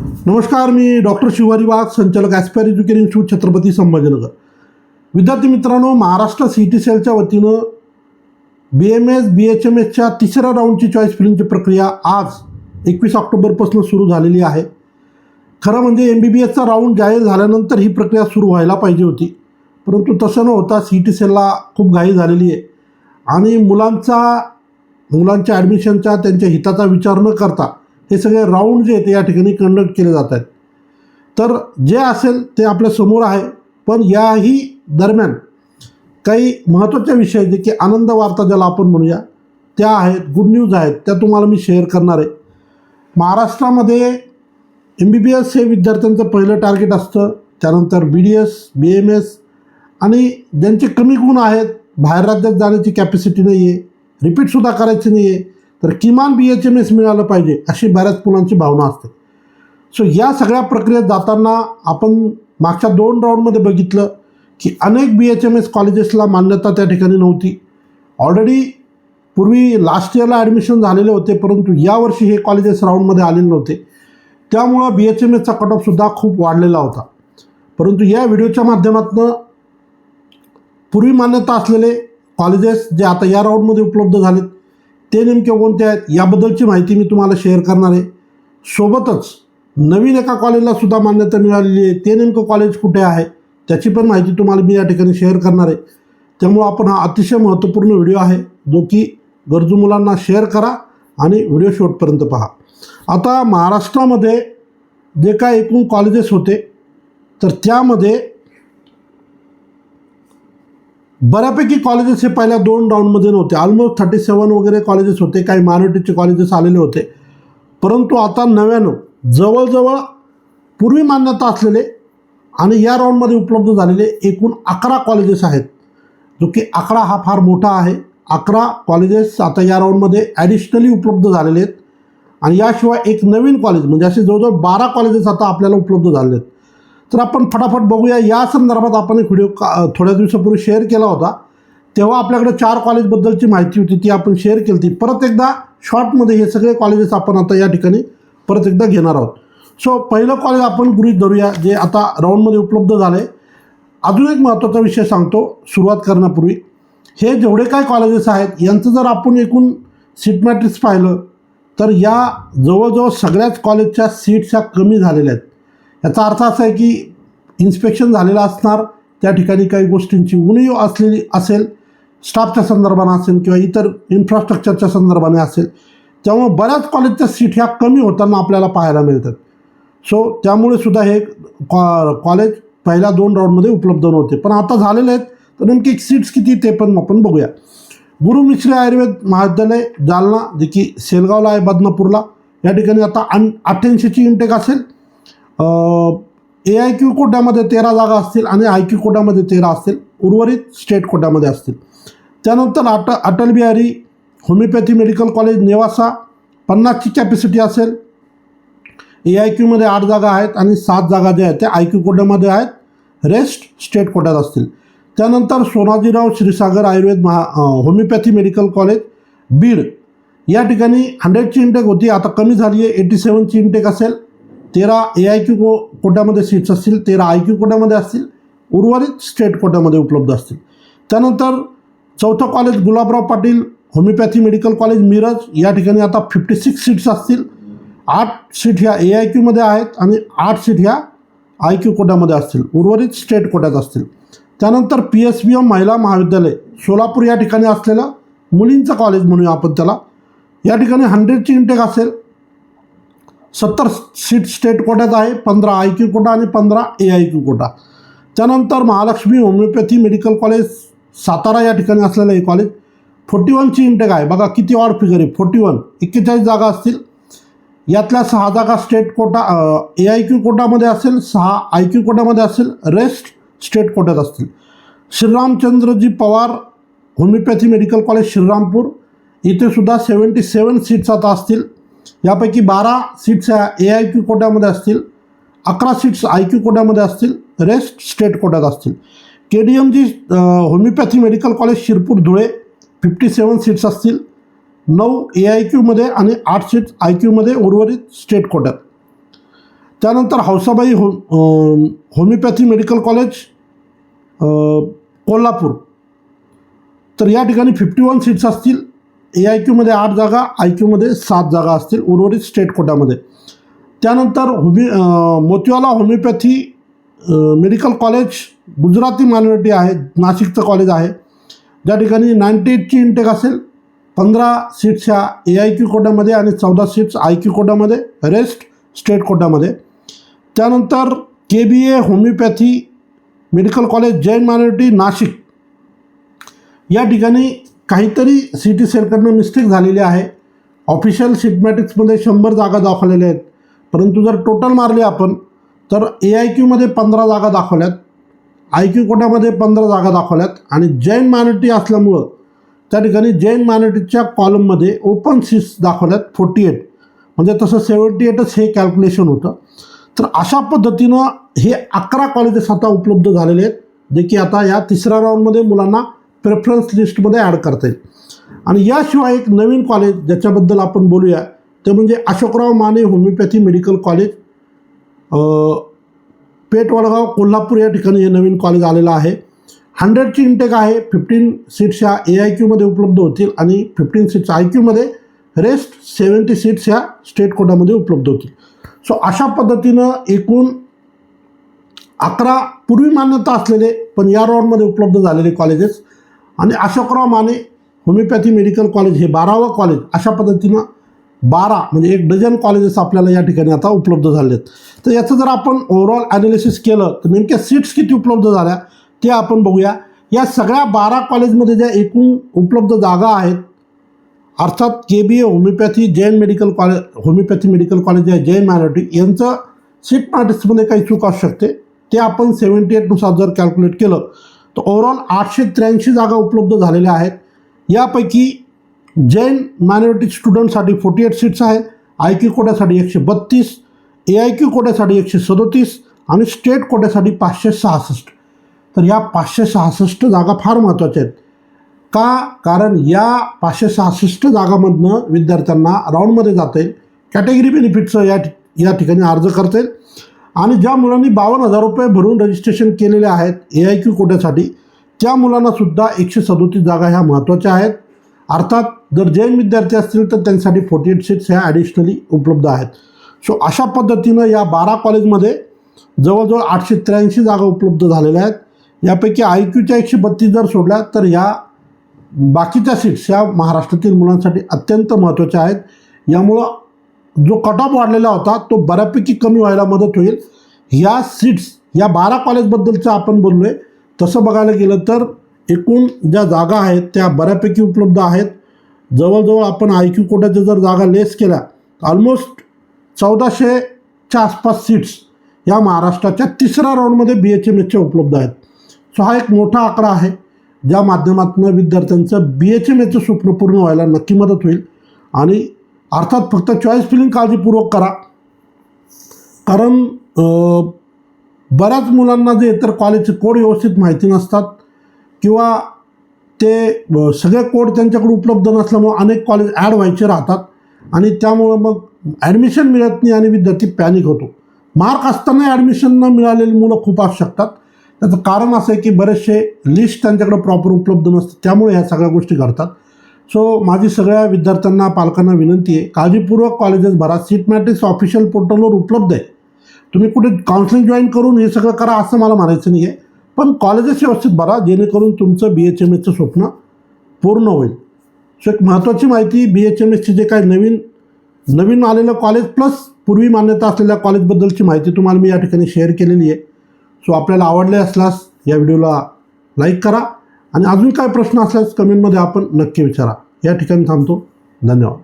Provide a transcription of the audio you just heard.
नमस्कार मी डॉक्टर शिवारी वाघ संचालक aspire education institute Chhatrapati Sambhajinagar. विद्यार्थी मित्रांनो महाराष्ट्र सी टी सेलच्या वतीनं B M S B H M एसच्या तिसऱ्या राऊंडची चॉईस फिलिंगची प्रक्रिया आज एकवीस ऑक्टोबरपासून सुरू झालेली आहे. खरं म्हणजे एम बी बी एसचा राऊंड जाहीर झाल्यानंतर ही प्रक्रिया सुरू व्हायला पाहिजे होती. परंतु तसं न होता सी टी सेलला खूप घाई झालेली आहे. आणि मुलांचा मुलांच्या ॲडमिशनच्या त्यांच्या हिताचा विचार न करता हे सगळे राऊंड जे आहेत या ठिकाणी कंडक्ट केले जात आहेत. तर जे असेल ते आपल्यासमोर आहे पण याही दरम्यान काही महत्त्वाच्या विषय जे की आनंद वार्ता ज्याला आपण म्हणूया त्या आहेत गुड न्यूज आहेत त्या तुम्हाला मी शेअर करणार आहे. महाराष्ट्रामध्ये एम बी बी एस हे विद्यार्थ्यांचं पहिलं टार्गेट असतं त्यानंतर B D S B M S आणि ज्यांचे कमी गुण आहेत बाहेर राज्यात जाण्याची कॅपॅसिटी नाही आहे रिपीटसुद्धा करायची नाही आहे तर किमान बी एच एम एस मिळालं पाहिजे अशी बऱ्याच मुलांची भावना असते. सो या सगळ्या प्रक्रियेत जाताना आपण मागच्या दोन राऊंडमध्ये बघितलं की अनेक बी एच एम एस कॉलेजेसला मान्यता त्या ठिकाणी नव्हती. ऑलरेडी पूर्वी लास्ट इयरला ॲडमिशन झालेले होते परंतु यावर्षी हे कॉलेजेस राऊंडमध्ये आलेले नव्हते. त्यामुळं बी एच एम एसचा कट ऑफसुद्धा खूप वाढलेला होता. परंतु या व्हिडिओच्या माध्यमातून पूर्वी मान्यता असलेले कॉलेजेस जे आता या राऊंडमध्ये उपलब्ध झालेत ते नेमके कोणते आहेत? याबद्दलची माहिती मी तुम्हाला शेअर करणार आहे. सोबतच नवीन एका कॉलेजला सुद्धा मान्यता मिळालेली आहे. ते नेमकं कॉलेज कुठे आहे? त्याची पण माहिती तुम्हाला मी या ठिकाणी शेअर करणार आहे. त्यामुळं आपण हा अतिशय महत्त्वपूर्ण व्हिडिओ आहे जो की गरजू मुलांना शेअर करा आणि व्हिडिओ शेवटपर्यंत पहा. आता महाराष्ट्रामध्ये जे काय एकूण कॉलेजेस होते तर त्यामध्ये बऱ्यापैकी कॉलेजेस हे पहिल्या दोन राऊंडमध्ये नव्हते. ऑलमोस्ट थर्टी सेवन वगैरे कॉलेजेस होते. काही मायनॉरिटीचे कॉलेजेस आलेले होते. परंतु आता नव्यानं जवळजवळ पूर्वी मान्यता असलेले आणि या राऊंडमध्ये उपलब्ध झालेले एकूण अकरा कॉलेजेस आहेत. जो की अकरा हा फार मोठा आहे. अकरा कॉलेजेस आता या राऊंडमध्ये ॲडिशनली उपलब्ध झालेले आहेत. आणि याशिवाय एक नवीन कॉलेज म्हणजे असे जवळजवळ बारा कॉलेजेस आता आपल्याला उपलब्ध झालेले आहेत. तर आपण फटाफट बघूया. या संदर्भात आपण एक व्हिडिओ का थोड्या दिवसापूर्वी शेअर केला होता. तेव्हा आपल्याकडे चार कॉलेजबद्दलची माहिती होती ती आपण शेअर केली होती. परत एकदा शॉर्टमध्ये हे सगळे कॉलेजेस आपण आता या ठिकाणी परत एकदा घेणार आहोत. सो पहिलं कॉलेज आपण गृहित धरूया जे आता राऊंडमध्ये उपलब्ध झालं आहे अजून एक महत्त्वाचा विषय सांगतो सुरुवात करण्यापूर्वी. हे जेवढे काय कॉलेजेस आहेत यांचं जर आपण एकूण सीट मॅट्रिक्स पाहिलं तर या जवळजवळ सगळ्याच कॉलेजच्या सीट्स ह्या कमी झालेल्या आहेत. याचा अर्थ असा आहे की इन्स्पेक्शन झालेलं असणार त्या ठिकाणी काही गोष्टींची उणीव असलेली असेल स्टाफच्या संदर्भाने असेल किंवा इतर इन्फ्रास्ट्रक्चरच्या संदर्भाने असेल त्यामुळे बऱ्याच कॉलेजच्या सीट ह्या कमी होताना आपल्याला पाहायला मिळतात. सो त्यामुळे सुद्धा हे कॉ कॉलेज पहिल्या दोन राऊंडमध्ये उपलब्ध नव्हते. पण आता झालेले आहेत तर नेमकी सीट्स किती ते पण आपण बघूया. गुरु मिश्रे आयुर्वेद महाविद्यालय जालना जे की सेलगावला आहे बदनापूरला. या ठिकाणी आता अन अठ्ठ्याऐंशीची इंटेक असेल. ए आय क्यू कोट्यामध्ये तेरा जागा असतील आणि आय क्यू कोट्यामध्ये तेरा असतील. उर्वरित स्टेट कोट्यामध्ये असतील. त्यानंतर अट Atal Bihari homeopathy medical college Nevasa पन्नासची capacity असेल. ए आय क्यूमध्ये आठ जागा आहेत आणि सात जागा ज्या आहेत त्या आय क्यू कोट्यामध्ये आहेत. रेस्ट स्टेट कोट्यात असतील. त्यानंतर Sonajirao Shrisagar Ayurved Maha homeopathy medical college Beed. या ठिकाणी हंड्रेडची इंटेक होती. आता कमी झाली आहे एटी सेवनची इंटेक असेल. तेरा ए आय क्यू को कोट्यामध्ये सीट्स असतील तेरा आय क्यू कोट्यामध्ये असतील उर्वरित स्टेट कोट्यामध्ये उपलब्ध असतील. त्यानंतर चौथं college Gulabrao Patil homeopathy medical college Miraj या ठिकाणी आता फिफ्टी सिक्स सीट्स असतील. आठ सीट ह्या ए आय क्यूमध्ये आहेत आणि आठ सीट ह्या आय क्यू कोट्यामध्ये असतील. उर्वरित स्टेट कोट्यात असतील. त्यानंतर पी एस बी एम महिला महाविद्यालय सोलापूर या ठिकाणी असलेलं मुलींचं कॉलेज म्हणूया आपण त्याला. या ठिकाणी हंड्रेडची इंटेक असेल. सत्तर सीट स्टेट कोट्यात आहे पंधरा आय क्यू कोटा आणि पंधरा ए आय क्यू कोटा. त्यानंतर Mahalakshmi homeopathy medical college Satara या ठिकाणी असलेलं हे कॉलेज. फोर्टी वनची इंटेक आहे. बघा किती ऑड फिगर आहे. फोर्टी वन एक्केचाळीस जागा असतील. यातल्या सहा जागा state quota A I Q कोटामध्ये असेल सहा आय क्यू कोटामध्ये असेल रेस्ट स्टेट कोट्यात असतील. Shriramchandraji Pawar homeopathy medical college Shrirampur. इथे सुद्धा सेवन्टी सेवन सीट्स आता असतील. यापैकी बारा सीट्स ह्या ए आय क्यू कोट्यामध्ये असतील अकरा सीट्स आय क्यू कोट्यामध्ये असतील रेस्ट स्टेट कोट्यात असतील. K D M G homeopathy medical college Shirpur Dhule fifty seven seats असतील नऊ ए आय क्यूमध्ये आणि आठ सीट्स आय क्यूमध्ये उर्वरित स्टेट कोट्यात. त्यानंतर हौसाबाई हो होमिओपॅथी मेडिकल कॉलेज कोल्हापूर. तर या ठिकाणी फिफ्टी वन सीट्स असतील ए आय क्यूमध्ये आठ जागा आय क्यूमध्ये सात जागा असतील उर्वरित स्टेट कोटामध्ये त्यानंतर Homi Motiwala homeopathy medical college Gujarati minority आहे नाशिकचं कॉलेज आहे. ज्या ठिकाणी नाईन्टी एटची इंटेक असेल पंधरा सीट्स ह्या ए आय क्यू कोटामध्ये आणि चौदा सीट्स आय क्यू कोटामध्ये रेस्ट स्टेट कोटामध्ये त्यानंतर K B A homeopathy medical college Jain minority Nashik. या ठिकाणी काहीतरी सी टी सेलकडनं मिस्टेक झालेली आहे. ऑफिशियल सिटमॅटिक्समध्ये शंभर जागा दाखवलेल्या आहेत. परंतु जर टोटल मारले आपण तर ए आय क्यूमध्ये पंधरा जागा दाखवल्यात. आय क्यू कोटामध्ये पंधरा जागा दाखवल्यात. आणि जैन मायनॉरिटी असल्यामुळं त्या ठिकाणी जैन मायनॉरिटीच्या कॉलममध्ये ओपन सीट्स दाखवल्यात फोर्टी एट म्हणजे तसं सेवन्टी एटच हे कॅल्क्युलेशन होतं. तर अशा पद्धतीनं हे अकरा कॉलेजेस आता उपलब्ध झालेले आहेत. जे की आता या तिसऱ्या राऊंडमध्ये मुलांना प्रेफरन्स लिस्टमध्ये ॲड करता येईल. आणि याशिवाय एक नवीन कॉलेज ज्याच्याबद्दल आपण बोलूया ते म्हणजे Ashokrao Mane homeopathy medical college अ, पेठ वडगाव कोल्हापूर या ठिकाणी हे नवीन कॉलेज आलेलं आहे. हंड्रेडची इंटेक आहे फिफ्टीन सीट्स ह्या ए आय क्यूमध्ये उपलब्ध होतील आणि फिफ्टीन सीट्स आय क्यूमध्ये रेस्ट सेवन्टी सीट्स ह्या स्टेट कोटामध्ये उपलब्ध होतील. सो अशा पद्धतीनं एकूण अकरा पूर्वी मान्यता असलेले पण या राऊंडमध्ये उपलब्ध झालेले कॉलेजेस आणि Ashokrao Mane homeopathy medical college हे बारावं कॉलेज अशा पद्धतीनं बारा म्हणजे एक डझन कॉलेजेस आपल्याला या ठिकाणी आता उपलब्ध झाले आहेत तर याचं जर आपण ओव्हरऑल ॲनालिसिस केलं तर नेमक्या सीट्स किती उपलब्ध झाल्या ते आपण बघूया. या सगळ्या बारा कॉलेजमध्ये ज्या एकूण उपलब्ध जागा आहेत अर्थात K B A homeopathy Jain medical college homeopathy medical college आहे जैन मायनॉरिटी यांचं सीट मॅट्रिक्समध्ये काही चूक असू शकते. ते आपण सेवन्टी एटनुसार जर कॅल्क्युलेट केलं तर ओव्हरऑल आठशे त्र्याऐंशी जागा उपलब्ध झालेल्या आहेत. यापैकी जैन मायनॉरिटी स्टुडंटसाठी फोर्टी एट सीट्स आहेत. आय क्यू कोट्यासाठी एकशे बत्तीस ए आय क्यू कोट्यासाठी एकशे सदोतीस आणि स्टेट कोट्यासाठी पाचशे सहासष्ट. तर या पाचशे सहासष्ट जागा फार महत्त्वाच्या आहेत. का? कारण या पाचशे सहासष्ट जागामधनं विद्यार्थ्यांना राऊंडमध्ये जाता येईल. कॅटेगरी बेनिफिटचं या ठि- या ठिकाणी अर्ज करता येईल. आणि ज्या मुलांनी बावन्न हजार रुपये भरून रजिस्ट्रेशन केलेले आहेत ए आय क्यू कोट्यासाठी त्या मुलांनासुद्धा एकशे सदोतीस जागा ह्या महत्त्वाच्या आहेत. अर्थात जर जैन विद्यार्थी असतील तर त्यांच्यासाठी फोर्टी एट सीट्स ह्या ॲडिशनली उपलब्ध आहेत. सो अशा पद्धतीनं या बारा कॉलेजमध्ये जवळजवळ आठशे त्र्याऐंशी जागा उपलब्ध झालेल्या आहेत. यापैकी आय क्यूच्या एकशे बत्तीस जर सोडल्या तर या बाकीच्या सीट्स या महाराष्ट्रातील मुलांसाठी अत्यंत महत्त्वाच्या आहेत. यामुळं जो कट ऑफ वाढलेला होता तो बऱ्यापैकी कमी व्हायला मदत होईल. या सीट्स या बारा कॉलेजबद्दलचं आपण बोललो आहे तसं बघायला गेलं तर एकूण ज्या जागा आहेत त्या बऱ्यापैकी उपलब्ध आहेत. जवळजवळ आपण आय क्यू कोट्याच्या जर जागा लेस केल्या ऑलमोस्ट चौदाशेच्या आसपास सीट्स या महाराष्ट्राच्या तिसऱ्या राऊंडमध्ये बी एच एम एसच्या उपलब्ध आहेत. सो हा एक मोठा आकडा आहे ज्या माध्यमातून विद्यार्थ्यांचं बी एच एम एचं स्वप्न पूर्ण व्हायला नक्की मदत होईल. आणि अर्थात फक्त चॉईस फिलिंग काळजीपूर्वक करा. कारण बऱ्याच मुलांना जे इतर कॉलेजचे कोड व्यवस्थित माहिती नसतात किंवा ते सगळे कोड त्यांच्याकडे उपलब्ध नसल्यामुळं अनेक कॉलेज ॲड व्हायचे राहतात आणि त्यामुळं मग ॲडमिशन मिळत नाही आणि विद्यार्थी पॅनिक होतो. मार्क असताना ॲडमिशन न मिळालेली मुलं खूप असू शकतात. त्याचं कारण असं आहे की बरेचसे लिस्ट त्यांच्याकडे प्रॉपर उपलब्ध नसते त्यामुळे ह्या सगळ्या गोष्टी घडतात. सो माझी सगळ्या विद्यार्थ्यांना पालकांना विनंती आहे काळजीपूर्वक कॉलेजेस भरा. सीट मॅट्रिक्स ऑफिशियल पोर्टलवर उपलब्ध आहे. तुम्ही कुठे काउन्सिलिंग जॉईन करून हे सगळं करा असं मला म्हणायचं नाही आहे पण कॉलेजेस व्यवस्थित भरा जेणेकरून तुमचं बी एच एम एसचं स्वप्न पूर्ण होईल. सो एक महत्त्वाची माहिती बी एच एम एसचे जे काही नवीन नवीन आलेलं कॉलेज प्लस पूर्वी मान्यता असलेल्या कॉलेजबद्दलची माहिती तुम्हाला मी या ठिकाणी शेअर केलेली आहे. सो आपल्याला आवडले असल्यास या व्हिडिओला लाईक करा. आणि अजून काय प्रश्न असल्यास कमेंटमध्ये आपण नक्की विचारा. या ठिकाणी थांबतो. धन्यवाद.